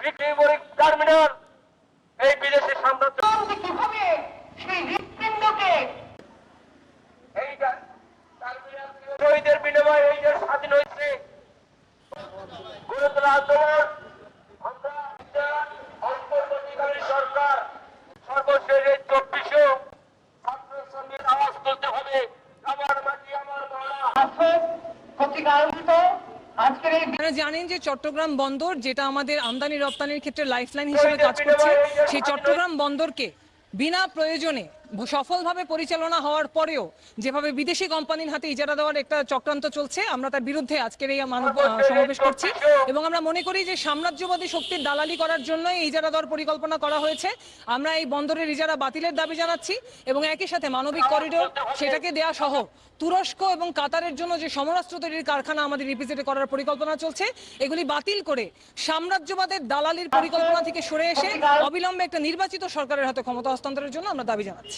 বিক্রিমরিক terminal এই বিদেশি সাম্রাজ্য। কীভাবে সেই হৃৎপিণ্ডকে এই শহীদের বিনিময়ে এই যে স্বাধীন হয়েছে গড়ে তোলা আন্দোলন আমরা অন্তর্বর্তীকালীন সরকার সর্বশেষ এই চব্বিশে ছাত্র শ্রমিক আওয়াজ তুলতে হবে। আমার মাটি আমার বাংলা আজকের এই আপনারা জানেন যে চট্টগ্রাম বন্দর যেটা আমাদের আমদানি রপ্তানির ক্ষেত্রে লাইফলাইন হিসেবে কাজ করছে সেই চট্টগ্রাম বন্দরকে বিনা প্রয়োজনে সফলভাবে পরিচালনা হওয়ার পরেও যেভাবে বিদেশি কোম্পানির হাতে ইজারা দেওয়ার একটা চক্রান্ত চলছে, আমরা তার বিরুদ্ধে আজকের এই মানব সমাবেশ করছি। এবং আমরা মনে করি যে সাম্রাজ্যবাদী শক্তির দালালি করার জন্যই এই ইজারা দেওয়ার পরিকল্পনা করা হয়েছে। আমরা এই বন্দরের ইজারা বাতিলের দাবি জানাচ্ছি এবং একই সাথে মানবিক করিডোর সেটাকে দেয়া সহ তুরস্ক এবং কাতারের জন্য যে সমরাস্ত্র তৈরির কারখানা আমাদের রিপিজেটে করার পরিকল্পনা চলছে, এগুলি বাতিল করে সাম্রাজ্যবাদের দালালির পরিকল্পনা থেকে সরে এসে অবিলম্বে একটা নির্বাচিত সরকারের হাতে ক্ষমতা হস্তান্তরের জন্য আমরা দাবি জানাচ্ছি।